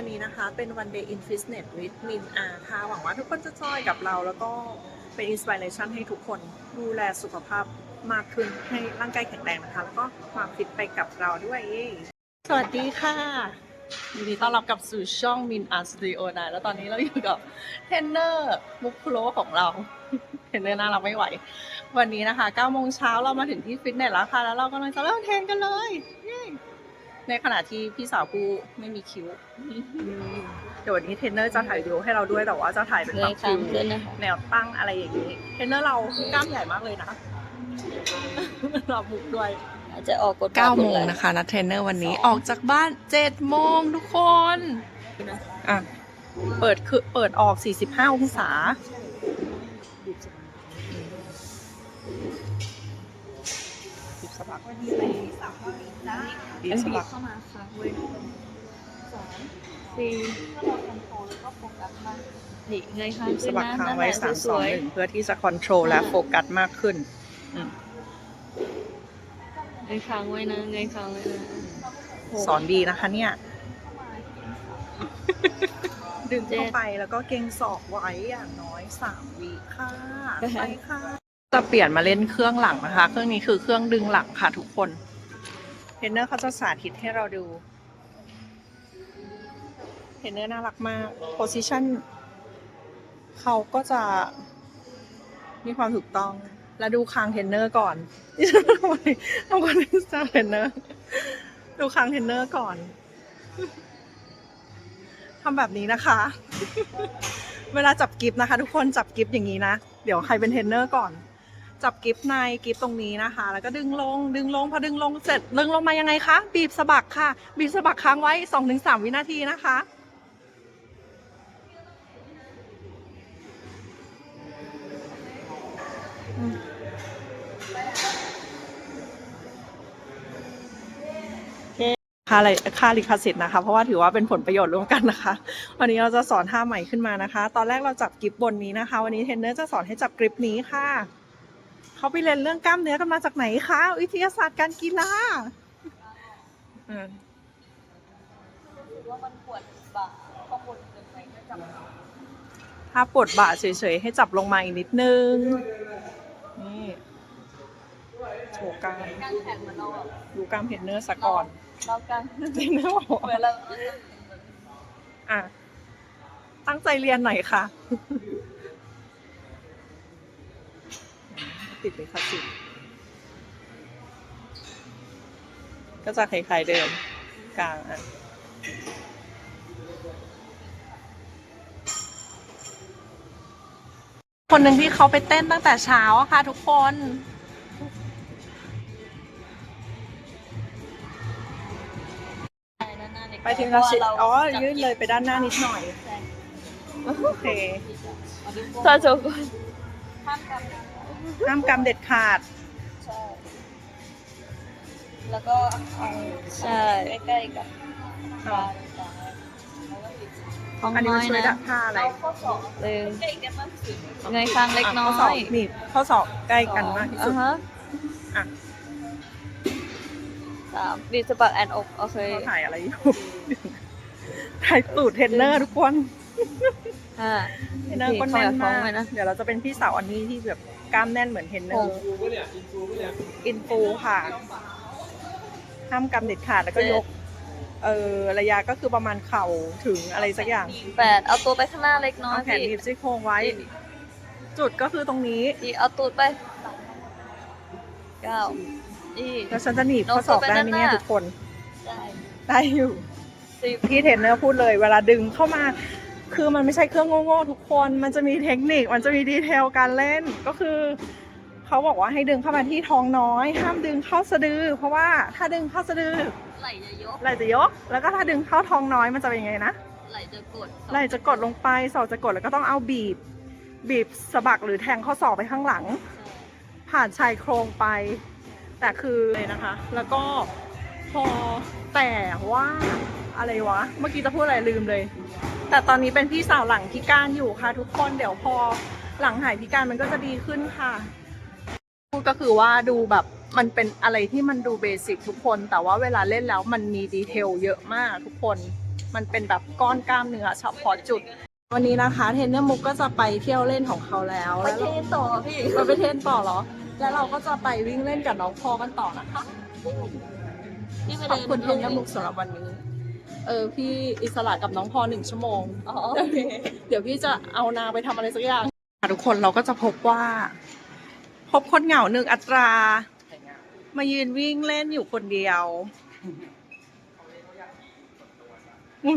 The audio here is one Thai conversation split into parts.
วันนี้นะคะเป็น one day in fitness with min อาค่ะหวังว่าทุกคนจะจอยกับเรา แล้วก็เป็น inspiration ให้ทุกคนดูแลสุขภาพมากขึ้นให้ร่างกายแข็งแรงนะคะ แล้วก็ความฟิตไปกับเราด้วยเย้สวัสดีค่ะยินดีต้อนรับกับสู่ช่องมินอาร์สตูดิโอนะแล้วตอนนี้เราอยู่กับเทรนเนอร์มุกคุโรของเราเทรนเนอร์น่ารักไม่ไหว วันนี้นะคะ9โมงเช้าเรามาถึงที่ฟิตเนสแล้วค่ะแล้วเรากำลังจะเริ่มเทรนกันเลย ในขณะที่พี่สาวผู้ไม่มีคิ้วเดี๋ยววันนี้เทรนเนอร์จะถ่ายวิดีโอให้เราด้วยแต่ว่าจะถ่ายเป็นเลแบบยฟิลคำขึ้นนะคะแนวตั้งอะไรอย่างนี้เทรนเนอร์เรากล้ามใหญ่มากเลยนะเราบุกด้วยอาจจะออกกฎ9โมงนะคะนัดเทรนเนอร์วันนี้ออกจากบ้าน7โมงทุกคนอะเปิดคือเปิดออก 45 องศา บีบสะบักบีบสะบักเข้ามาค่ะเว้ยสี่นี่เงยข้างบีบขึ้สะนบักนะค้างนั่นแหไว้สามสองหนึ่งเพื่อที่จะคอนโทรลและโฟกัสมากขึ้นอืมๆเงยค้างไว้นะเงยค้างไว้นะสอนดีนะคะเนี่ย ดึงเข้าไปแล้วก็เก่งศอกไว้อย่างน้อยสามวิค่ะ ไปค่ะ จะเปลี่ยนมาเล่นเครื่องหลังนะคะ เครื่องนี้คือเครื่องดึงหลังค่ะทุกคนเทรนเนอร์เขาจะสาธิตให้เราดูเทรนเนอร์น่ารักมาก โพซิชันเขาก็จะมีความถูกต้อง แล้วดูคางเทรนเนอร์ก่อนทำไมต้องคนที่สร้างเทรนเนอร์ ดูคางเทรนเนอร์ก่อนทำแบบนี้นะคะ เวลาจับกิฟต์นะคะ ทุกคนจับกิฟต์อย่างนี้นะ เดี๋ยวใครเป็นเทรนเนอร์ก่อน จับกิฟต์ในกิฟต์ตรงนี้นะคะ แล้วก็ดึงลง ดึงลง พอดึงลงเสร็จ ดึงลงมายังไงคะ บีบสะบักค่ะ บีบสะบักค้างไว้สองถึงสามวินาทีนะคะค่าอะไรค่าลิขสิทธิ์นะคะ เพราะว่าถือว่าเป็นผลประโยชน์ร่วมกันนะคะ วันนี้เราจะสอนท่าใหม่ขึ้นมานะคะ ตอนแรกเราจับกริปบนนี้นะคะ วันนี้เทรนเนอร์จะสอนให้จับกริปนี้ค่ะ เขาไปเรียนเรื่องกล้ามเนื้อกันมาจากไหนคะ วิทยาศาสตร์การกีฬาอืมว่ามันปวดบ่าข้างบนเกินไปก็จับถ้าปวดบ่าเฉยๆ ให้จับลงมาอีกนิดนึง นี่โชว์กล้ามกางแขนเหมือนเราแบบดูกล้ามเทรนเนอร์ซะก่อน เรากางเทรนเนอร์บอกเหมือนว่าเราอะ ตั้งใจเรียนหน่อยค่ะ ติดเลยค่ะสิก็จะคล้ายๆเดิมกลางอะคนหนึ่งที่เขาไปเต้นตั้งแต่เช้าอะค่ะทุกคน ไปทีละสิบอ๋อ ยืดเลยไปด้านหน้านิดหน่อย โอเคซาโจกห้ามกำเด็ดขาด ใช่ แล้วก็เอาใช่ ใกล้ๆกับอ่าของอันนี้น้มัอนยช่วยนะดักท่าอะไรเลยเงยข้างเล็กน้อข้อศอกยหนีบข้อศอกใกล้กันมากที่สุด อ่าฮะอะ สามบีบสะบักแอนอกโอเคเขาถ่ายอะไรอยู่ ถ่ายตูดเทรนเนอร์ทุกคน ห้า เทรนเนอร์คนแน่นขอมากไว้นะเดี๋ยวเราจะเป็นพี่สาวอันนี้ที่แบบ กล้ามแน่นเหมือนเทรนเนอหร์กอินฟูค่ะห้ามกำเด็ดขาดแล้วก็ยก เออระยะก็คือประมาณเข่าถึงอะไรสักอย่างแปดเอาตัวไปข้างหน้าเล็กน้อยเอาแขนหพี่นีบซี่โครงไว้ จุดก็คือตรงนี้อีเอาตูดไปเก้าอีแล้วฉันจะหนีบข้อศอกได้ไหมเนี่ยทุกคน ได้ได้อยู่สิบพี่เทรนเนอร์พูดเลย เวลาดึงเข้ามา คือมันไม่ใช่เครื่องโง่ๆทุกคน มันจะมีเทคนิค มันจะมีดีเทลการเล่น ก็คือเขาบอกว่าให้ดึงเข้ามาที่ท้องน้อย ห้ามดึงเข้าสะดือ เพราะว่าถ้าดึงเข้าสะดือไหลจะยกไหล่จะยก แล้วก็ถ้าดึงเข้าท้องน้อยมันจะเป็นยังไงนะ ไหลจะกด ไหล่จะกดลงไปศอกจะกดแล้วก็ต้องเอาบีบ บีบสะบักหรือแทงข้อศอกไปข้างหลัง ผ่านชายโครงไป แต่คือเลยนะคะ แล้วก็พอแต่ว่าอะไรวะ เมื่อกี้จะพูดอะไรลืมเลย แต่ตอนนี้เป็นพี่สาวหลังพิการอยู่ค่ะ ทุกคนเดี๋ยวพอหลังหายพิการมันก็จะดีขึ้นค่ะพูดก็คือว่าดูแบบมันเป็นอะไรที่มันดูเบสิกทุกคน แต่ว่าเวลาเล่นแล้วมันมีดีเทลเยอะมากทุกคน มันเป็นแบบก้อนกล้ามเนื้อเฉพาะจุด วันนี้นะคะเทรนเนอร์มุกก็จะไปเที่ยวเล่นของเขาแล้วไปแล้วเทเรานต่อพี่เราไปเทรนต่อเหรอ แล้วเราก็จะไปวิ่งเล่นกับน้องพอกันต่อนะคะพี่ไปขอบเดินคุณเทรนเนอร์มุกสำหรับวันนี้ เออพี่อิสระกับน้องพอหนึ่งชั่วโมง อ๋อเดี๋ยวพี่จะเอานางไปทำอะไรสักอย่างทุกคนเราก็จะพบว่า พบคนเหงาหนึ่งอัตรา มายืนวิ่งเล่นอยู่คนเดียว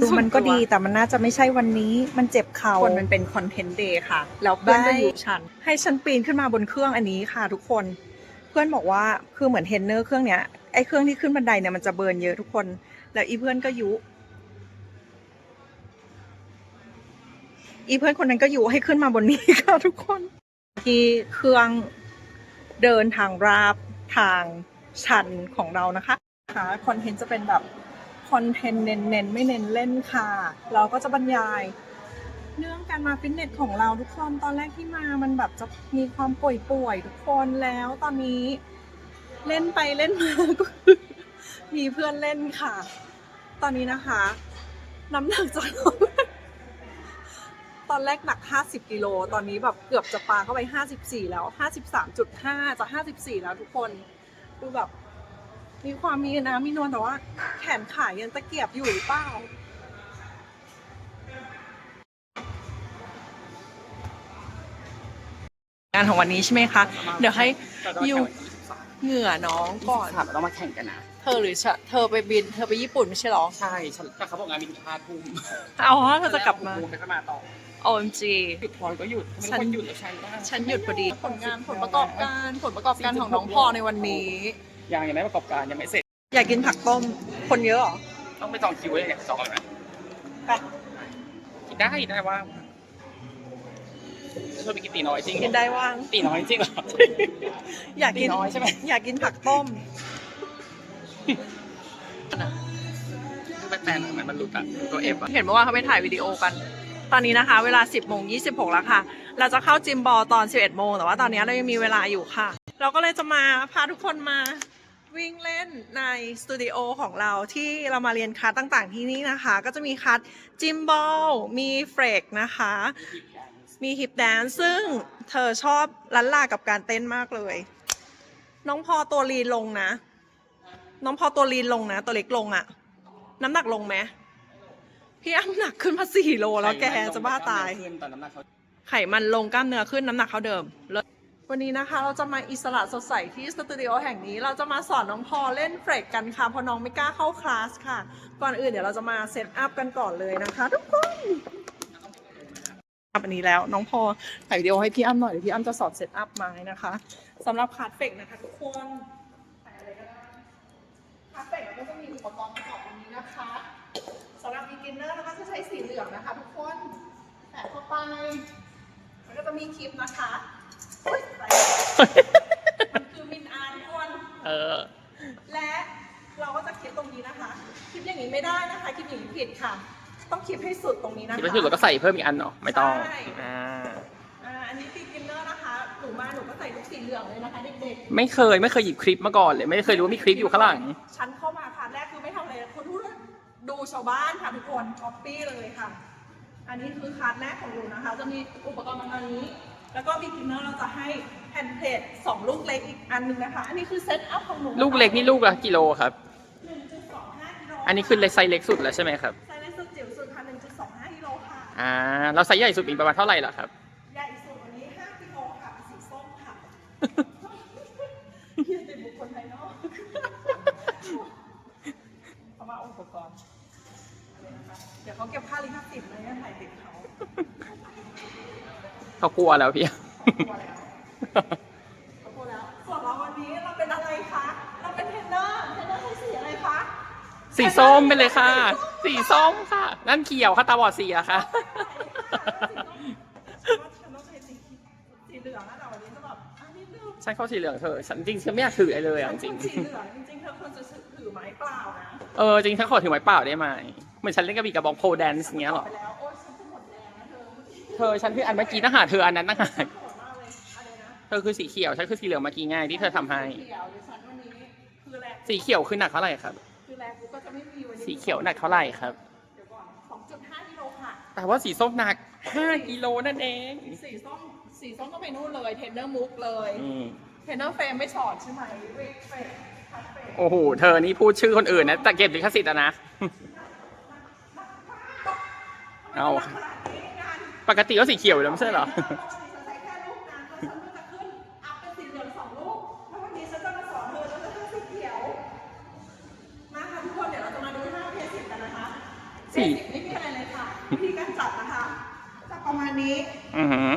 ดูมันก็ดีแต่มันน่าจะไม่ใช่วันนี้มันเจ็บเขาคนมันเป็นคอนเทนต์เดย์ค่ะ แล้วเพื่อนก็อยู่ฉัน ให้ฉันปีนขึ้นมาบนเครื่องอันนี้ค่ะ ทุกคน เพื่อนบอกว่าคือเหมือนเทรนเนอร์เครื่องเนี้ยไอ้เครื่องที่ขึ้นบันไดเนี่ยมันจะเบิร์นเยอะทุกคน แล้วอีเพื่อนก็ยุ อีเพื่อนคนนั้นก็อยู่ให้ขึ้นมาบนนี้ค่ะทุกคน ที่เครื่องเดินทางราบทางชันของเรานะคะค่ะคอนเทนต์จะเป็นแบบคอนเทนต์เน้นๆไม่เน้นเล่นค่ะ เราก็จะบรรยาย เรื่องการมาฟิตเนสของเราทุกคนตอนแรกที่มามันแบบจะมีความป่วยๆทุกคนแล้วตอนนี้เล่นไปเล่นมาก็มีเพื่อนเล่นค่ะ ตอนนี้นะคะ น้ำหนักจะลด ตอนแรกหนัก 50กิโลตอนนี้แบบเกือบจะปาเข้าไป 54 แล้ว 53.5จะ54 แล้วทุกคนดูแบบ มีความมีนะมีนวลแต่ว่าแขนขายังตะเกียบอยู่หรือเปล่างานของวันนี้ใช่ไหมคะ เดี๋ยวให้ยูเหงื่อน้องก่อนถามต้องมาแข่งกันนะ เธอหรือฉันเธอไปบิน เธอไปญี่ปุ่นไม่ใช่หรอ ใช่ฉันแต่เขาบอกงานมีถึงห้าทุ่มเอาฮะเธอจะกลับมาแล้วก็มาต่อ OMG หยุดพอยก็หยุดฉันฉันหยุดแล้วฉันว่าฉันหยุดพอดีผลงานผลประกอบการผลประกอบการของน้องพอในวันนี้ ยังยังไม่ประกอบการยังไม่เสร็จ อยากกินผักต้ม คนเยอะเหรอ ต้องไปจองคิวเลยเนี่ยจองก่อนนะไปกินได้ได้ว่าชอบไปกินตีน้อยจริงเหรกิอนได้ว่างตีน้อยจริงเหรออยากกินตีน้อยใช่ไหมอยากกินผักต้มคือแฟนๆมันมันหลุดอะตัวเอฟอะเห็นเมื่อวานเขาไปถ่ายวิดีโอกัน ตอนนี้นะคะ เวลา 10โมง26 แล้วค่ะ เราจะเข้าจิมบอลตอน 11โมงแต่ว่าตอนนี้เรายังมีเวลาอยู่ค่ะ เราก็เลยจะมาพาทุกคนมาวิ่งเล่นในสตูดิโอของเราที่เรามาเรียนคลาสต่างๆที่นี่นะคะ ก็จะมีคลาสจิมบอลมีเฟรกนะคะ มีฮิปแดนซ์ซึ่งเธอชอบลันลากับการเต้นมากเลย น้องพอตัวลีนลงนะ น้องพอตัวลีนลงนะ ตัวเล็กลงอะน้ำหนักลงไหม พี่อ้ำหนักขึ้นมาสี่โลแล้วแกจะบ้าตายขึ้นตอนน้ำหนักเขาไขมันลงกล้ามเนื้อขึ้นน้ำหนักเขาเดิมเลิศวันนี้นะคะ เราจะมาอิสระสดใสที่สตูดิโอแห่งนี้ เราจะมาสอนน้องพอเล่นเฟรกกันค่ะเพราะน้องไม่กล้าเข้าคลาสค่ะ ก่อนอื่นเดี๋ยวเราจะมาเซตอัพกันก่อนเลยนะคะ ทุกคนอัพอันนี้แล้วน้องพอถ่ายวิดีโอให้พี่อ้ำหน่อยเดี๋ยวพี่อ้ำจะสอนเซตอัพไม้นะคะสำหรับคลาสเฟกนะคะ ทุกคนถ่ายอะไรก็ได้คลาสเฟกเราก็จะมีอุปกรณ์ประกอบตรงนี้นะคะสำหรับ beginner เราก็จะใช้สีเหลืองนะคะ ทุกคนแปะเข้าไป มันก็จะมีคลิปนะคะโอ๊ยไปมันคือมินอาร์ทุกคนเออ และเราก็จะคลิปตรงนี้นะคะ คลิปอย่างนี้ไม่ได้นะคะ คลิปอย่างนี้ผิดค่ะ ต้องคลิปให้สุดตรงนี้นะคะ ที่ไปสุดเราก็ใส่เพิ่มอีกอันเนาะไม่ต้องใช่ อ่าอ่าอันนี้ตีกินเนอร์นะคะ หนูมาหนูก็ใส่ทุกสีเหลืองเลยนะคะเด็กไม่เคยไม่เคยหยิบคลิปมาก่อนเลย ไม่เคยรู้ว่ามีคลิปอยู่ข้างหลังๆฉัน ชาวบ้านค่ะทุกคนก๊อปปี้เลยค่ะ อันนี้คือคลาสแรกของหนูนะคะ จะมีอุปกรณ์ประมาณนี้ แล้วก็บิ๊กินเนอร์เราจะให้แผ่นเพลทสองลูกเล็กอีกอันหนึงนะคะ อันนี้คือเซตอัพของหนูลูกเล็กนี่ลูกละกิโลครับ 1.25กิโลอันนี้คือไซส์เล็กสุดแล้วใช่ไหมครับไซส์เล็กสุดจิ๋วสุดค่ะ1.25กิโลค่ะ อ่าเราไซส์ใหญ่สุดมีประมาณเท่าไหร่ล่ะครับ ใหญ่สุดวันนี้5กิโลค่ะเป็นสีส้มค่ะ เดี๋ยวเขาเก็บค่าลิขสิทธิ์เลยนะถ่ายติดเขาเขากลัวแล้วพี่ กลัวแล้วเขากลัวแล้วส่วนเราวันนี้เราเป็นอะไรคะ เราเป็นเทรนเนอร์เทรนเนอร์ใช้สีอะไรคะสีส้มไปเลยค่ะ สีส้มค่ะ นั่นเขียวค่ะตาบอดสีอะค่ะ ฉันต้องใช้สีสีเหลืองนะแต่วันนี้จะแบบอะนิดนึง ฉันเข้าสีเหลืองเธอะฉันจริงๆฉันไม่อยากถืออะไรเลยอะจริง สีเหลืองจริงๆเธอควรจะถือไม้เปล่านะๆเออจริงฉันขอถือไม้เปล่าได้ไหม เหมือนฉันเล่นกระบี่กระบองโพแดนซ์เงี้ยหรอไปแล้วโอ๊ยฉันจะหมดแรงนะเธอเธอฉันคืออันเมื่อกี้นะหาเธออันนั้นนะหาโหดมากเลยอะไรนะเธอคือสีเขียวฉันคือสีเหลืองเมื่อกี้ง่ายที่เธอทำให้เขียวหรือฉันวันนี้คือแรงสีเขียวคือหนักเท่าไหร่ครับคือแรงกูก็จะไม่มีวันนี้สีเขียวหนักเท่าไหร่ครับเดี๋ยวก่อนแต่ว่าสีส้มหนัก 5 กิโลนั่นเอง สีส้ม สีส้มต้องไปนู่นเลยเทรนเนอร์มุกเลยอืมเทรนเนอร์เฟรมไม่สอนใช่ไหมเวกเฟรมทัดเฟรมโอ้โห เธอนี่พูดชื่อคนอื่นนะแต่เก็บลิขสิทธิ์อะนะ เอาขนาดนี้งานปกติก็สีเขียวอยู่แล้วไม่ใช่เหรอปกติฉันใช้แค่ลูกนั้นแล้วฉันก็จะขึ้นอัพเป็นสีเหลืองสองลูกแล้ววันนี้ฉันจะมาสอนเธอแล้วจะขึ้นสีเขียวมาค่ะทุกคนเดี๋ยวเราจะมาดูห้าเพจสิบกันนะคะสี่เพจสิบไม่มีอะไรเลยค่ะวิธีการจัดนะคะจะประมาณนี้อือหือ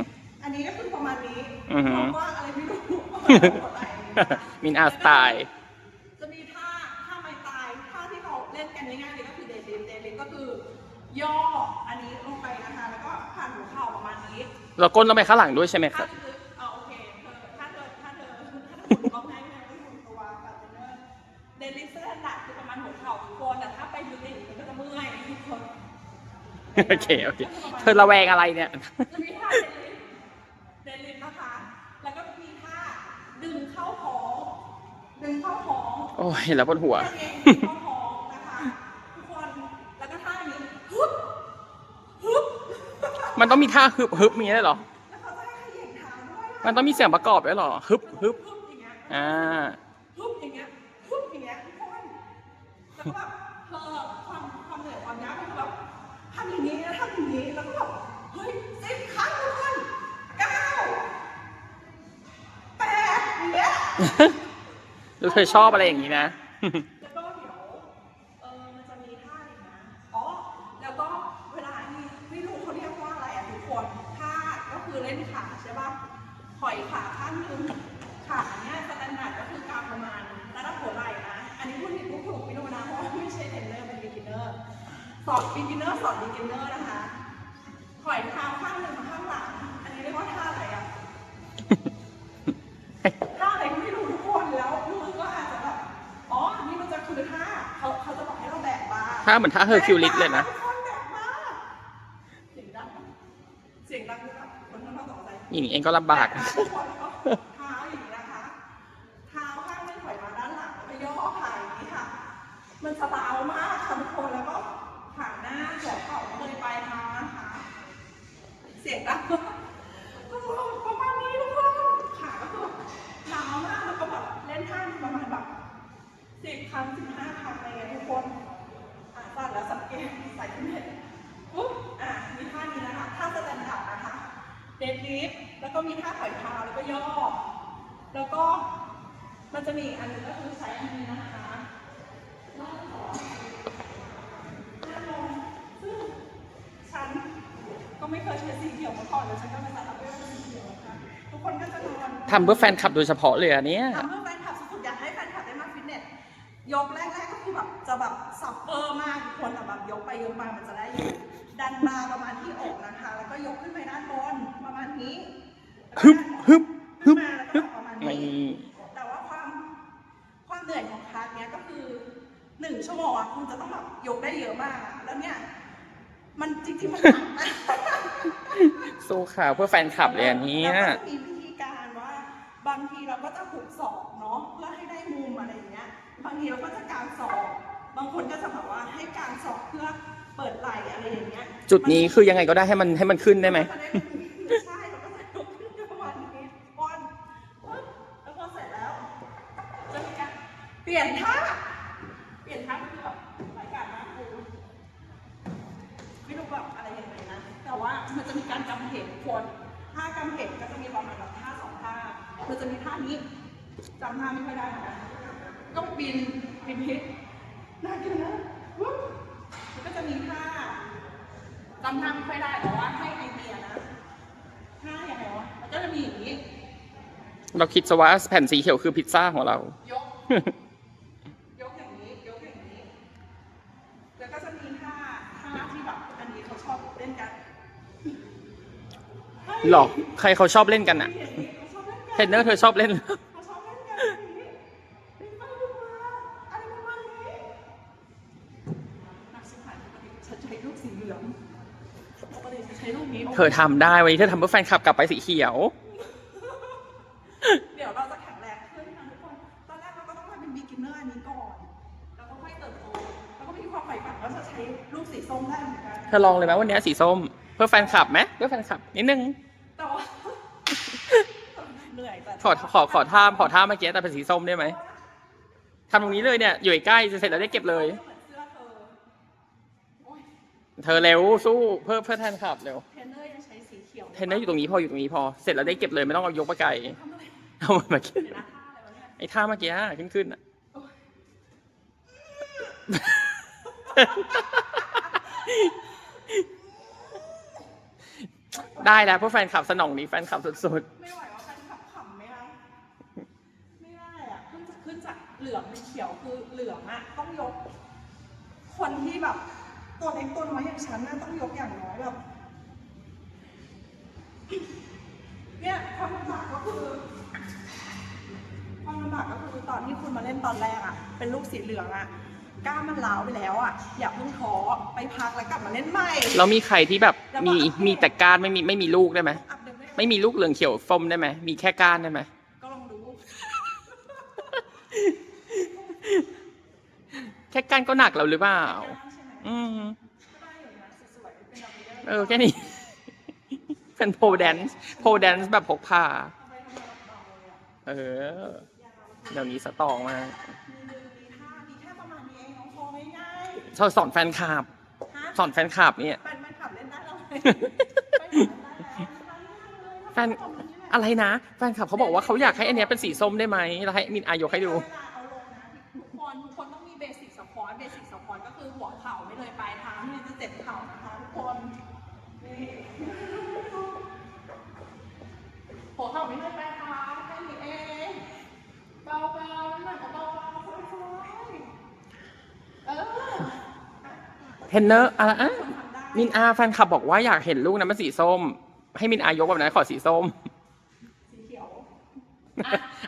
อันนี้ก็คือประมาณนี้อือหือเพราะว่าอะไรไม่รู้ประมาณนี้หมดเลยมินอาสไตล์จะมีท่าท่าไม้ตายท่าที่เขาเล่นกันง่ายๆเลยก็คือเดลิฟเดลิฟก็คือย่อ เราก้นลงไปข้างหลังด้วยใช่ไหมครับ เอาโอเคเธอถ้าเธอถ้าเธอถ้าเธอหมุนต้องให้แม่ก็หมุนตัวแบบเนอร์เดลิฟสแตนดาร์ดคือประมาณหัวเข่าทุกคนแต่ถ้าไปลึกๆมันก็จะเมื่อยทุกคนโอเคโอเค เธอระแวงอะไรเนี่ย จะมีท่าเดลิฟเดลิฟนะคะ แล้วก็มีท่าดึงเข้าท้องดึงเข้าท้องโอ้ยแล้วปวดหัวท่างเข้าท้องนะคะทุกคนแล้วก็ท่านี้ฮึบฮึบ มันต้องมีท่าฮึบฮึบมีได้วยเหรอแล้วเขาจะให้ขยิบเท้าด้วยอะมันต้องมีเสียงประกอบด้วยเหรอ ฮึบฮึบฮึบอย่างเงี้ยอ่าฮึบอย่างเงี้ยฮึบอย่างเงี้ยทุกคนแล้วก็แบบเธอความความเหนื่อยความยากก็คือแบบทำอย่างนี้แล้วทำอย่างนี้แล้วก็แบบเฮ้ยสิบครั้งทุกคนเก้าแปดอย่างเงี้ยแล้วเธอชอบอะไรอย่างนี้นะ กบาร์ท่าเหมือนท่าเฮอร์คิวลิสเลยนะแบกบาร์ทุกคนแบกบาร์เสียงดังเสียงดังด้วยครับคนข้างนอกตกใจ หญิงเองก็ลำบากแบทุกคนแล้วก็เท้าอย่างนี้นะคะ เท้าข้างหนึงถอยมาด้านหลังแล้วก็ย่อขาอย่างนี้ค่ะ มันสบายมากค่ะทุกคนแล้วก็ผ่านหน้าหัวเข่าเลยปลายเท้านะคะ เสียงดังประมาณนี้ทุกคนขาก็คือหนาวมากแล้วก็แบบเล่นท่าประมาณแบบสิบครั้งสิบห้าครั้งอะไรเงี้ยทุกคนอะสั่นแล้วสังเกตใส่ขึ้นเห็นปุ๊บอะมีท่านี้นะคะท่าสแตนดาร์ดนะคะ เดดลิฟต์แล้วก็มีท่าถอยเท้าแล้วก็ย่อ แล้วก็มันจะมีอีกอันหนึงก็คือใช้อันนี้นะคะล่างสองหน้าลงซึ่งฉัน ก็ไม่เคยใช้สีเขียวมาก่อนเลยฉันก็มาสาธิตเป็นสีเขียวนะคะทุกคนก็จะนอนทำเพื่อแฟนคลับโดยเฉพาะเลยอันเนี้ย ทำเพื่อแฟนคลับสุดๆอยากให้แฟนคลับได้มาฟิตเนสยกแรกๆก็คือแบบจะแบบสับเปอร์มากทุกคนแต่แบบยกไปยกมามันจะได้อยู่ดันมาประมาณที่อกนะคะ แล้วก็ยกขึ้นไปด้านบนประมาณนี้ฮึบฮึบฮึบ ขึ้นมาแล้วก็ประมาณไม่นี้ แต่ว่าความความเหนื่อยของคลาสเนี้ยก็คือหนึ่งชั่วโมงอะคุณจะต้องแบบยกได้เยอะมากอะแล้วเนี่ย มันจริงๆมันหนักนะสู้ค่ะเพื่อแฟนคลับเลยอันเนี้ยเราก็จะมีวิธีการว่า บางทีเราก็จะหุบศอกเนาะเพื่อให้ได้มุมอะไรอย่างเงี้ย บางทีเราก็จะกางศอกบางคนก็จะแบบว่าให้กางศอกเพื่อเปิดไหล่อะไรอย่างเงี้ยจุดนี้คือยังไงก็ได้ให้มันให้มันขึ้นได้ไหมนจะใช่เราก็จะยกขึ้นประมาณนี้ป้อนปึ๊บแล้วพอเสร็จแล้วจะมีการเปลี่ยนท่าเปลี่ยนท่าคือแบบรายการนะครูไม่รู้แบบอะไรยังไงนะ แต่ว่ามันจะมีการกำเหตุคนท่ากำเหตุก็จะมีประมาณแบบท่าสองท่ามันจะมีท่านี้จำท่าไม่ค่อยได้เหมือนกันก็บินบินพิษน่ากินนะวุ้บแล้วก็จะมีท่าจำท่าไม่ค่อยได้แต่ว่าให้ไอเดียนะท่าอย่างไรวะแล้วก็จะมีอย่างนี้ เราคิดซะว่าแผ่นสีเขียวคือพิซซ่าของเรายกยกอย่างนี้ ยกอย่างนี้ แล้วก็จะมีท่าท่าที่แบบอันนี้เขาชอบเล่นกัน หรอใครเขาชอบเล่นกันอะเห็นไหมเขาชอบเล่นกันเทรนเนอร์เธอชอบเล่นเขาชอบเล่นกันอย่างนี้ดึงไปดึงมาอะไรประมาณนี้นักสิบหายปกติฉันใช้ลูกสีเหลืองปกติฉันใช้ลูกนี้เธอทำได้ วันนี้เธอทำเพื่อแฟนคลับกลับไปสีเขียว เดี๋ยวเราจะแข็งแรงขึ้นนะทุกคน ตอนแรกเราก็ต้องมาเป็น beginner อันนี้ก่อน แล้วก็ค่อยเติบโต แล้วก็มีความใฝ่ฝันว่าจะใช้ลูกสีส้มได้เหมือนกัน เธธอลองเลยไหมวันเนี้ยสีส้ม เพื่อแฟนคลับไหมเพื่อแฟนคลับนิดนึง แต่ว่าเหนื่อยแต่ขอขอขอท่าขอท่าเมื่อกี้แต่เป็นสีส้มได้ไหมทำตรงนี้เลยเนี่ย อยู่ใกล้จะเสร็จแล้วได้เก็บเลย เหมือนเสื้อเธอโอ้ยเธอเร็วสู้เพื่อเพื่อแทนคลับเร็วเทรนเนอร์ยังใช้สีเขียวเทรนเนอร์อยู่ตรงนี้พออยู่ตรงนี้พอเสร็จแล้วได้เก็บเลยไม่ต้องเอายกไปไกลทำอะไรเอามาเมื่อกี้เดี๋ยวนะท่าอะไรวะเนี่ยไอ้ท่าเมื่อกี้ขึ้นขึ้นอะ ได้แล้วเพราะแฟนคลับสนองนี้แฟนคลับสุดไม่ไหวว่าแฟนคลับขำไหมคะ ไม่ได้อะเพิ่งจะขึ้นจากเหลืองเป็นเขียวคือเหลืองอะต้องยก คนที่แบบ ตัวเล็กตัวน้อยอย่างฉันน่ะต้องยกอย่างน้อยแบบ เนี่ยความลำบากก็คือความลำบากก็คือตอนที่คุณมาเล่นตอนแรกอะเป็นลูกสีเหลืองอะกล้ามมันล้าวไปแล้วอะอย่าเพิ่งท้อไปพักแล้วกลับมาเล่นใหม่ ๆ แล้วมีใครที่แบบ มีมีแต่ก้านไม่มีไม่มีลูกได้ไหมอัพเดทได้ไหมไม่มีลูกเหลืองเขียวส้มได้ไหมมีแค่ก้านได้ไหมก็ลองดูแค่ก้านก็หนักแล้วหรือเปล่าใช่ไหมอืมก็ได้อยู่นะสวยๆเป็นแบบนี้ได้เออแค่นี้เป็นโพแดนซ์โพแดนซ์แบบพกพาไปทำแบบเบาเลยอะเออเดี๋ยวนี้สตรองมากมีมือมีท่ามีแค่ประมาณนี้เองน้องพอง่ายสอนสอนแฟนคลับๆฮะสอนแฟนคลับเนี่ย แฟนแฟนขับเล่นได้แล้วไหมไปขับเล่นได้แล้วแฟนอะไรนะ แฟนคลับเขาบอกว่าเขาอยากให้อันเนี้ยเป็นสีส้มได้ไหมแล้วให้มินอายกให้ดูเวลาเอาลงนะทุกคนทุกคนต้องมีเบสิกสปอร์ตเบสิกสปอร์ตก็คือหัวเข่าไม่เลยปลายเท้าไม่จะเจ็บเข่านะคะทุกคนนี่หัวเข่าไม่เลยปลายเท้าแค่นี้เองเบาๆน้ำหนักเบาๆค่อยๆเออ เทรนเนอร์อะไรอะคนทำได้ มินอาแฟนคลับบอกว่าอยากเห็นลูกนั้นเป็นสีส้ม ให้มินอายกแบบนั้นขอสีส้ม สีเขียว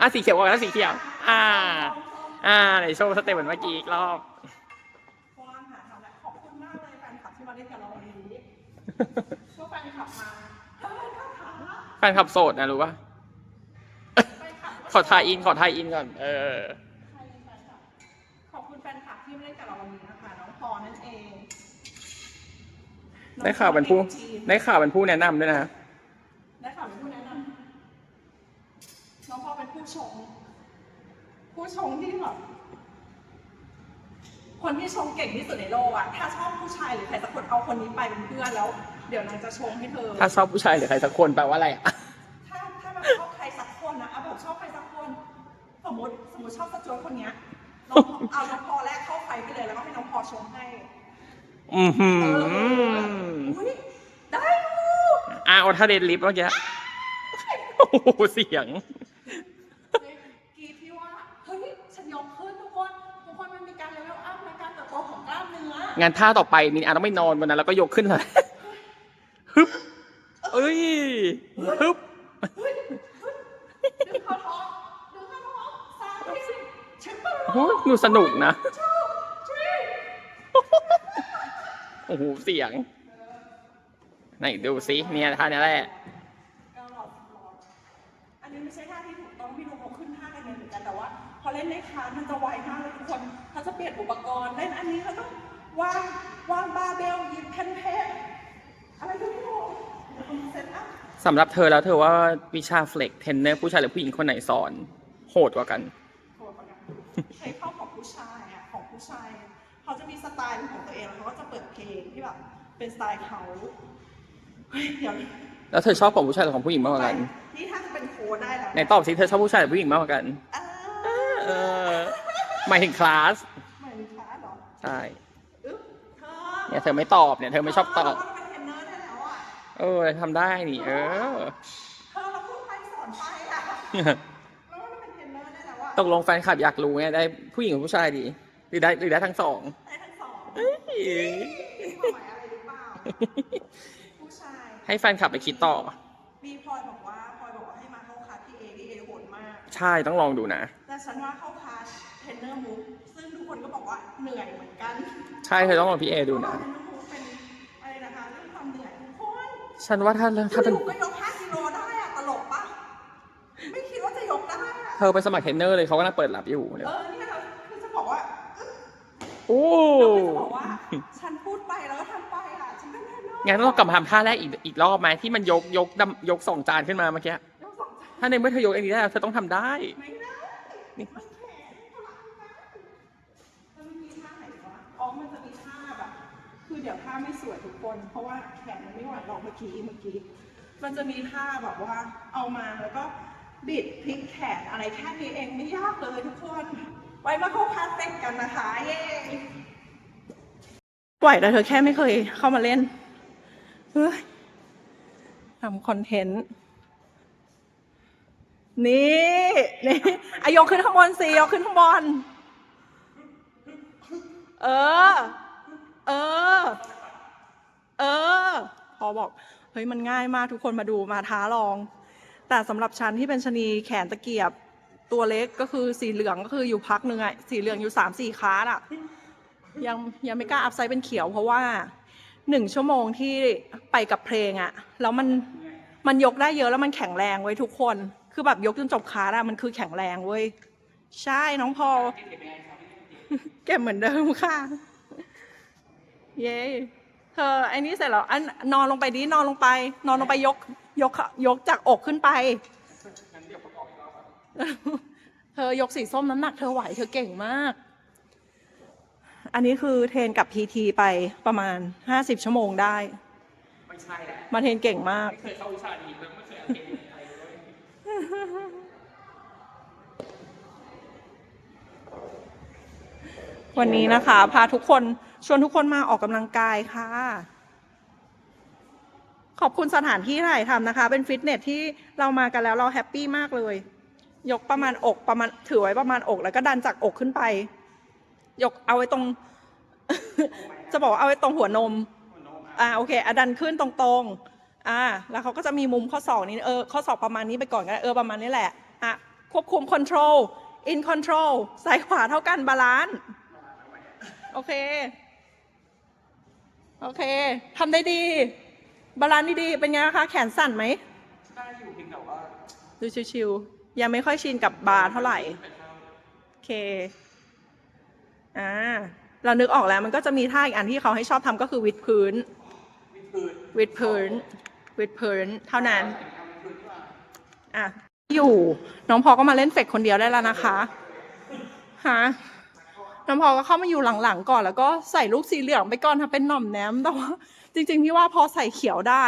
อะสีเขียวก่อนแล้วสีเขียว อ่า อ่าไหนโชว์สเต็ปเหมือนเมื่อกี้อีกรอบว่างหาทำแล้วขอบคุณมากเลยแฟนคลับที่มาเล่นกับเราวันนี้ช่วยแฟนคลับมาเฮ้ยคำถามแฟนคลับโสดนะรู้ป่ะแฟนคลับขอทายอินขอทายอินก่อน เออ ใครเป็นแฟนคลับขอบคุณแฟนคลับที่มาเล่นกับเราวันนี้นะคะ น้องพอนั่นเอง ได้ข่าวเป็นผู้น้องพอได้ข่าวเป็นผู้แนะนำด้วยนะ ได้ข่าวเป็นผู้แนะนำน้องพอเป็นผู้ชง ผู้ชงที่แบบคนที่ชงเก่งที่สุดในโลกอะถ้าชอบผู้ชายหรือใครสักคนเอาคนนี้ไปเป็นเพื่อนแล้ว เดี๋ยวนางจะชงให้เธอ ถ้าชอบผู้ชายหรือใครสักคนแปลว่าอะไรอะถ้าถ้าแบบชอบใครสักคนนะเอาแบบชอบใครสักคน สมมติสมมติชอบสจวตคนเนี้ยน้องพอเอาน้องพอแรกเข้าไปไปเลยแล้วก็ให้น้องพอชงให้ อือหืเออออุ้ยได้อยู่อะเอาท่าเดนลิฟต์เมื่อกี้โอ้โหเสียงกรีดที่ว่า เฮ้ย ฉันยกขึ้นทุกคน ทุกคนมันมีการเลเวลอัพในการเติบโตของกล้ามเนื้อ งานท่าต่อไปมินอาต้องไม่นอนวันนั้นแล้วก็ยกขึ้นเลยฮึบเอ้ยฮึบดึงเข้าท้องดึงเข้าท้องสามที่เช็คปะโอ้ยดูสนุกนะชูทรี โอ้โหเสียงไหนดูซิเนี่ยท่านี้แหละเก้าหลอดสิบหลอดอันนี้ไม่ใช่ท่าที่ถูกต้องพี่ดูเขาขึ้นท่ากันเหมือนกันแต่ว่า พอเล่นในคลาสมันจะไวมากเลยทุกคนเขาจะเปลี่ยนอุปกรณ์เล่นอันนี้แล้วก็วางวางบาร์เบลหยิบแผ่นเพชรอะไรก็ไม่รู้เดี๋ยวคุณเซตอัพสำหรับเธอแล้วเธอว่าวิชาเฟล็กเทรนเนอร์ผู้ชายหรือผู้หญิงคนไหนสอน โหดกว่ากันโหดกว่ากันใช้เข้าของผู้ชายอะของผู้ชาย เขาจะมีสไตล์ของตัวเองแล้วเขาก็จะเปิดเพลงที่แบบเป็นสไตล์เขาเฮ้ยเดี๋ยวแล้วเธอชอบของผู้ชายหรือของผู้หญิงมากกว่ากัน นี่ถ้าจะเป็นโค้ดได้แล้วไหนตอบสิเธอชอบผู้ชายหรือผู้หญิงมากกว่ากันอ่าเออหมายถึงคลาสหมายถึงคลาสเหรอใช่อึ๊บเธอเนี่ยเธอไม่ตอบเนี่ยเธอไม่ชอบตอบเธเราเป็นเทรนเนอร์ได้แล้วอะเออทำได้นี่เออ เธอเราพูดไปสอนไปอะแล้วเราเป็นเทรนเนอร์ได้แล้วอะ ตกลงแฟนคลับอยากรู้ไงได้ผู้หญิงกับผู้ชายดี หรือได้หรือได้ทั้งสองได้ทั้งสองเอ้ยมีความหมายอะไรหรือเปล่า ผู้ชายให้แฟนคลับไปคิดต่อ มีพลอยบอกว่าพลอยบอกว่าให้มาเข้าคลาสที่เอที่เอโหดมาก ใช่ต้องลองดูนะ แต่ฉันว่าเข้าคลาสเทรนเนอร์มูฟซึ่งทุกคนก็บอกว่าเหนื่อยเหมือนกันใช่เธอต้องลองพี่เอดูนะ เทรนเนอร์มูฟเป็นอะไรนะคะเรื่องความเหนื่อยทุกคนฉันว่าถ้าเรื่องถ้าเป็นอยู่ก็ยก5กิโลได้อะตลกปะไม่คิดว่าจะยกได้อะเธอไปสมัครเทรนเนอร์เลยเขาก็น่าเปิดรับอยู่เดี๋ยเอวอเนี่ยคือจะบอกว่า โอ้เราคือจะบอกว่า ฉันพูดไปแล้วก็ทำไปอะ ฉันก็งั้นเรากลับมาทำท่าแรกอีกอีกรอบไหมที่มันยกยกดำยกสองจานขึ้นมาเมื่อกี้ยกสองจานถ้าในเมื่อเธอยกอันนี้ได้เธอต้องทำได้ ไม่ได้นี่ มันแข็งเท่าไหร่นะมันมีท่าไหนวะอ๋อมันจะมีท่าแบบ คือเดี๋ยวท่าไม่สวยทุกคน เพราะว่าแขนมันไม่ไหวหรอกเมื่อกี้เมื่อกี้ มันจะมีท่าแบบว่า เอามาแล้วก็บิดพลิกแขนอะไรแค่นี้เองไม่ยากเลยทุกคน ไว้มาเข้าคลาสเต้นกันนะคะ เย้ไหวแต่เธอแค่ไม่เคยเข้ามาเล่นเฮ้ยทำคอนเทนต์ นี่นี่อายกขึ้นข้างบนสิยกขึ้นข้างบน เออ เออ เออ พอบอก เฮ้ยมันง่ายมากทุกคนมาดูมาท้าลอง แต่สำหรับฉันที่เป็นชนีแขนตะเกียบ ตัวเล็กก็คือสีเหลืองก็คืออยู่พักหนึ่งอะสีเหลืองอยู่สามสี่คลาสอะยังยังไม่กล้าอัพไซด์เป็นเขียวเพราะว่าหนึ่งชั่วโมงที่ไปกับเพลงอะแล้วมันมันยกได้เยอะแล้วมันแข็งแรงไว้ทุกคน คือแบบยกจนจบคลาสอะมันคือแข็งแรงเว้ยใช่น้องพอลเก็บเหมือนเดิมค่ะ เย้เธอไอ้นี่เสร็จแล้วอันนอนลงไปดินอนลงไป นอนลงไปยกยกยกจากอกขึ้นไป เธอยกสีส้มน้ำหนักเธอไหวเธอเก่งมาก อันนี้คือเทรนกับพีทีไปประมาณห้าสิบชั่วโมงได้ ไม่ใช่แหละมาเทรนเก่งมาก ไม่เคยเข้าวิชานี้เลยไม่เคยเอาเกมอะไรเลยวันนี้นะคะ พาทุกคนชวนทุกคนมาออกกำลังกายค่ะ ขอบคุณสถานที่ถ่ายทำนะคะ เป็นฟิตเนสที่เรามากันแล้วเราแฮปปี้มากเลย ยกประมาณอกประมาณถือไว้ประมาณอก แล้วก็ดันจากอกขึ้นไป ยกเอาไว้ตรง จะบอกว่าเอาไว้ตรงหัวนม อ่าโอเคอะดันขึ้นตรงๆ อ่า แล้วเขาก็จะมีมุมข้อศอกนี้เออข้อศอกประมาณนี้ไปก่อนก็ได้เออประมาณนี้แหละอะควบคุม control in control ซ้ายขวาเท่ากันบาลานซ์โอเค โอเคทำได้ดี บาลานซ์ดีๆเป็นไงคะแขนสั่นไหมได้อยู่เพียงแต่ว่าดูชิวๆ ยังไม่ค่อยชินกับบาร์เท่าไหร่โอเคอ่าเรานึกออกแล้วมันก็จะมีท่าอีกอันที่เขาให้ชอบทำก็คือวิดพื้นวิดพื้นวิดพื้นเท่านั้นอะอยู่ น้องพอก็มาเล่นเฟกคนเดียวได้แล้วนะคะฮะน้องพอก็เข้ามาอยู่หลังๆก่อนแล้วก็ใส่ลูกสีเหลืองไปก่อนทำเป็นหน่อมแนมแต่ว่าจริงๆพี่ว่าพอใส่เขียวได้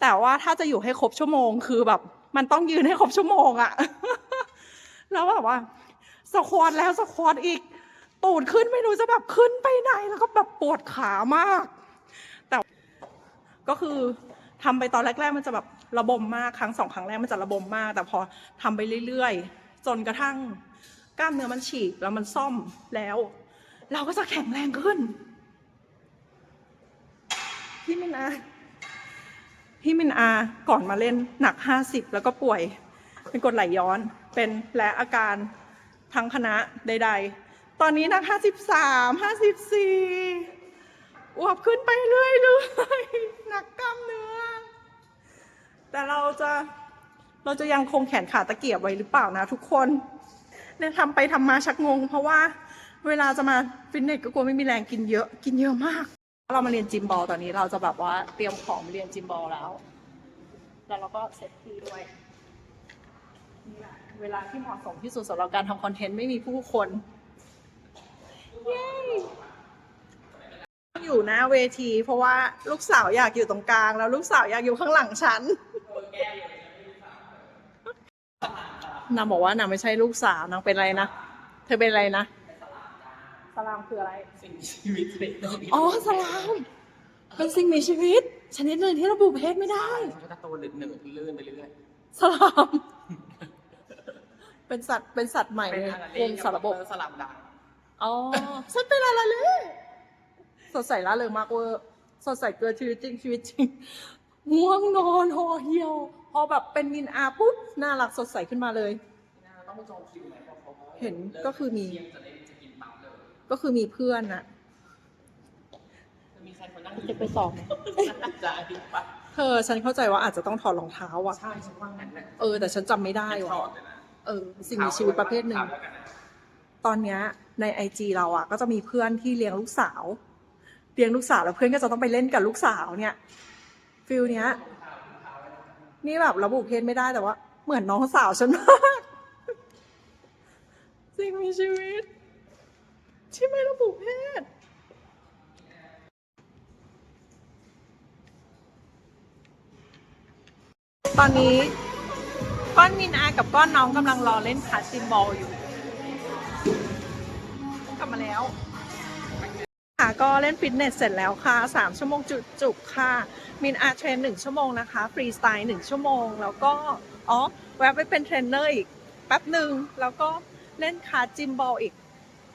แต่ว่าถ้าจะอยู่ให้ครบชั่วโมงคือแบบ มันต้องยืนให้ครบชั่วโมงอะแล้วแบบว่าสควอตแล้วสควอตอีก ตูดขึ้นไม่รู้จะแบบขึ้นไปไหน แล้วก็แบบปวดขามาก แต่ก็คือทำไปตอนแรก ๆ มันจะแบบระบมมากครั้งสองครั้งแรกมันจะระบมมาก แต่พอทำไปเรื่อยๆ จนกระทั่งกล้ามเนื้อมันฉีกแล้วมันซ่อมแล้ว เราก็จะแข็งแรงขึ้นพี่มินอา พี่มินอาก่อนมาเล่นหนักห้าสิบแล้วก็ป่วย เป็นกรดไหลย้อนเป็นและอาการทั้งคณะใด ๆ ตอนนี้หนักห้าสิบสามห้าสิบสี่อวบขึ้นไปเรื่อยๆหนักกล้ามเนื้อ แต่เราจะเราจะยังคงแขนขาตะเกียบไว้หรือเปล่านะทุกคนเนี่ยทำไปทำมาชักงง เพราะว่าเวลาจะมาฟิตเนสก็กลัวไม่มีแรงกินเยอะ กินเยอะมาก เรามาเรียนจิมบอลตอนนี้เราจะแบบว่าเตรียมของเรียนจิมบอลแล้ว แล้วเราก็เซตที่ด้วยนี่แหละเวลาที่เหมาะสมที่สุดสำหรับการทำคอนเทนต์ไม่มีผู้คนเย้อยู่หน้าเวที เพราะว่าลูกสาวอยากอยู่ตรงกลาง แล้วลูกสาวอยากอยู่ข้างหลังฉันนางบอกว่านางไม่ใช่ลูกสาวนางเป็นอะไรนะ เธอเป็นอะไรนะ สลามคืออะไร สิ่งมีชีวิตเลยอ๋อสลามเป็นสิ่งมีชีวิต ชนิดหนึ่งที่ระบุเพศไม่ได้ มันก็จะโตหนืดหนืดๆลื่นไปเรื่อยสลาม เป็นสัตว์เป็นสัตว์ใหม่ๆเป็นเลยอะไรวงสารบบสลับดังอ๋อฉันเป็นอะไรเลยสดใสร่าเริงมากเวอร์สดใสเกินชีวิตจริงชีวิตจริงง่วงนอนห่อเหี่ยว พอแบบเป็นมินอาปุ๊บน่ารักสดใสขึ้นมาเลย ต้องไปจองคิวไหมเพราะเขาเห็นก็คือมี เที่ยงจะได้ ก็คือมีเพื่อนอะจะมีใครคนนั่งจะไปสอบไหมจะอายุปะเธอฉันเข้าใจว่าอาจจะต้องถอดรองเท้าอะใช่ฉันว่างั้นแหละเออแต่ฉันจำไม่ได้ไม่ว่ะ ถอดเลยนะเออสิ่งมีชีวิตประเภทหนึ่ง ถามแล้วกันนะตอนเนี้ยในไอจีเราอะก็จะมีเพื่อนที่เลี้ยงลูกสาว เลี้ยงลูกสาวแล้วเพื่อนก็จะต้องไปเล่นกับลูกสาวเนี่ยฟิลเนี้ย นี่แบบระบุเพศไม่ได้แต่ว่า เหมือนน้องสาวฉันมากสิ่งมีชีวิต ที่ไหมระบุเพศตอนนี้ก้อนมินอากับก้อนน้องกำลังรอเล่นคาซิมบอลอยู่ กลับมาแล้วค่ะก็เล่นฟิตเนสเสร็จแล้วค่ะ3ชั่วโมงจุจุกๆค่ะ มินอาเทรน1ชั่วโมงนะคะฟรีสไตล์1ชั่วโมง แล้วก็อ๋อแวะไปเป็นเทรนเนอร์อีกแป๊บหนึ่งแล้วก็เล่นคาร์ดจิมบอลอีก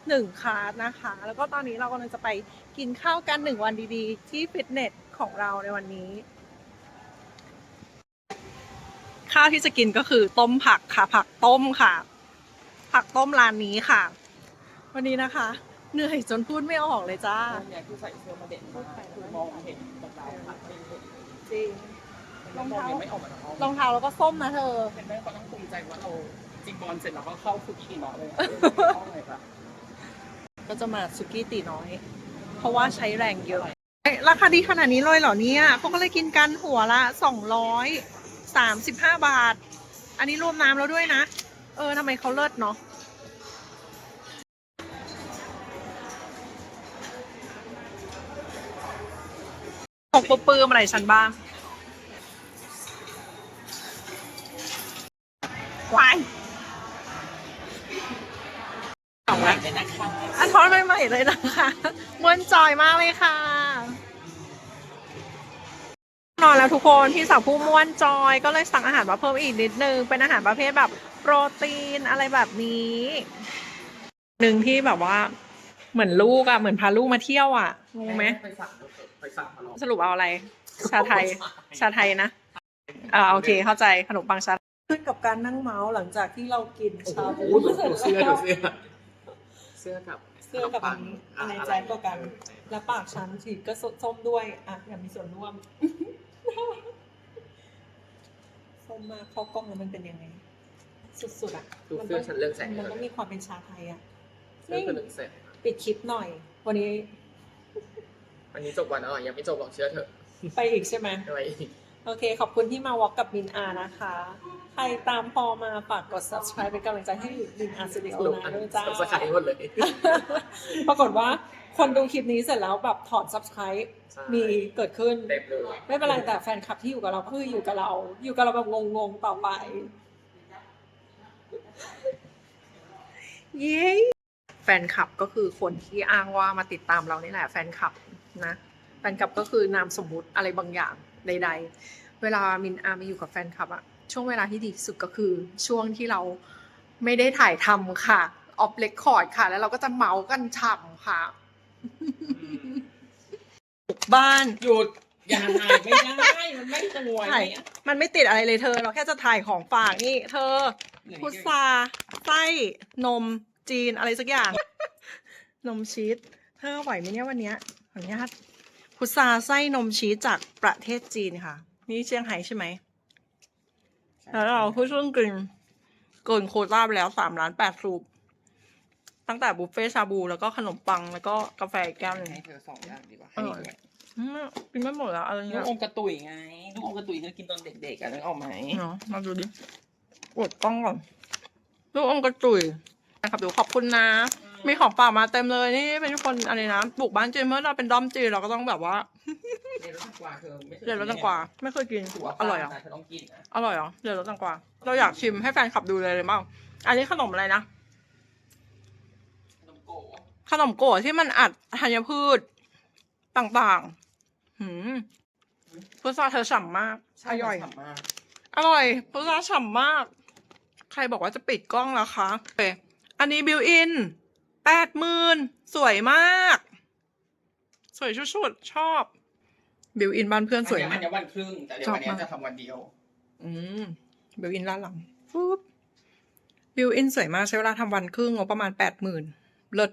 1คาร์ดนะคะ แล้วก็ตอนนี้เรากำลังจะไปกินข้าวกัน 1 วันดีๆ ที่ฟิตเนสของเราในวันนี้ ข้าวที่จะกินก็คือต้มผักค่ะ ผักต้มค่ะ ผักต้มร้านนี้ค่ะ วันนี้นะคะ เหนื่อยจนพูดไม่ออกเลยจ้าเนี่ยคือใส่เสื้อมาเด่นมากคือมองเห็นดาวผัดไม่เห็นจริงรองเท้าไม่ออกมาจากห้องรองเท้าแล้วก็ส้มนะเธอเห็นไหมเขาต้องภูมิใจว่าเราจริงบอลเสร็จแล้วก็เข้าคุกกี้หมอเลยห้องเลยปะ ก็จะมาสุกี้ตีน้อย เพราะว่าใช้แรงเยอะราคาดีขนาดนี้เลยเหรอเนี่ยเขาก็เลยกินกันหัวละสองร้อยสามสิบห้าบาท อันนี้รวมน้ำแล้วด้วยนะ เออทำไมเขาเลิศเนาะหกปปื้มอะไรฉันบ้างวาย นะคะอันทอดใหม่ๆเลยนะคะม้วนจอยมากเลยค่ะ นอนแล้วทุกคนพี่สาวผู้ม้วนจอยก็เลยสั่งอาหารมาเพิ่มอีกนิดนึง เป็นอาหารประเภทแบบโปรตีนอะไรแบบนี้หนึ่งที่แบบว่าเหมือนลูกอะเหมือนพาลูกมาเที่ยวอะงงไหมไปสั่งไปสั่งมาลองสรุปเอาอะไร ชาไทย ชาไทยนะอ่าโอเค เข้าใจขนมปังชาขึ้นกับการนั่งเมาส์หลังจากที่เรากินชาบูดูเสื้อดูเสื้อ เสื้อกับเสื้อกับอันนี้อะไรแจ๊กกว่ากัน แล้วปากฉันฉีดก็ส้มด้วยอะอย่ามีส่วนร่วมส้มมากเข้ากล้องแล้วมันเป็นยังไง สุดๆอะดูเสื้อฉันเรื่องแสงมันต้องมีความเป็นชาไทยอะเสื้อคือหนึ่งเสร็จปิดคลิปหน่อย วันนี้ วันนี้จบวันแล้วอะยังไม่จบหรอกเชื่อเถอะไปอีกใช่ไหมทำไมอีก โอเค ขอบคุณที่มาวอล์กกับมินอานะคะ ใครตามพอมาฝากกด subscribe เป็นกำลังใจให้มินอาสตูดิโอสรุปนะอันด้วยจ้าสกายหมดเลย ปรากฏว่าคนดูคลิปนี้เสร็จแล้วแบบถอด subscribe ใช่มีเกิดขึ้น เต็มเลย ไม่เป็นไรแต่แฟนคลับที่อยู่กับเราก็คืออยู่กับเรา อยู่กับเราแบบงงๆต่อไป เย้แฟนคลับก็คือคนที่อ้างว่ามาติดตามเรานี่แหละ แฟนคลับนะ แฟนคลับก็คือนามสมมุติอะไรบางอย่าง ใด ๆ เวลามินอามาอยู่กับแฟนคลับอะช่วงเวลาที่ดีที่สุดก็คือช่วงที่เราไม่ได้ถ่ายทำค่ะ ออฟเลคคอร์ดค่ะ แล้วเราก็จะเมาส์กันฉ่ำค่ะบ้าน หยุดอย่าถ่ายไม่ได้ มันไม่สวยถ่ายมันไม่ติดอะไรเลยเธอ เราแค่จะถ่ายของฝากนี่ เธอ พุทราไส้นมจีนอะไรสักอย่าง นมชีสเธอไหวไหมเนี่ยวันเนี้ยขออนุญาต พุทราไส้นมชีสจากประเทศจีนค่ะ นี่เชียงไฮ้ใช่ไหม แล้วเราเพิ่งกินเกินโควต้าไปแล้วสามล้านแปดสูบตั้งแต่บุฟเฟ่ชาบูแล้วก็ขนมปังแล้วก็กาแฟอีกแก้วหนึ่งให้เธอสองอย่างดีกว่าอร่อยอืมกินไม่หมดแล้วอะไรลูเงี้กยอมกระตุยไงลูกอมกระตุยเธอกินตอนเด็กๆอะนึกออกไหมเนาะมาดูดิกดกล้องก่อนลูกอมกระจุยนะครับเดี๋ยวขอบคุณนะ มีของฝากมาเต็มเลยนี่เป็นคนอะไรนะปลูกบ้านจีนเมื่อเราเป็นด้อมจีนเราก็ต้องแบบว่าเรียนรถตังกวาเธอไม่คเดือดรสตังกวาไม่เคยกินถือว่าอร่อยเหรอเธอต้องกินนะอร่อยเหรอเดือดรสตังกวาเราอยากชิมให้แฟนคลับดูเลยเลยบ้างอันนี้ขนมอะไรนะขนมโกขนมโกะที่มันอัดธัญพืชต่างๆหืมพุทราเธอฉ่ำมากอร่อยฉ่ำมากอร่อยพุทราฉ่ำมาก ใครบอกว่าจะปิดกล้องแล้วคะโอเคอันนี้บิวอิน แปดหมื่นสวยมาก สวยชุดๆชอบ บิวอินบ้านเพื่อนสวยอัมานกเนี้ยวันครึ่งแต่เดี๋ยววันเนี้ยชอบมากจะทำวันเดียว อืมบิวอินล้านหลังปุ๊บบิวอินสวยมากใช้เวลาทำวันครึ่งงบประมาณแปดหมื่นเลิศ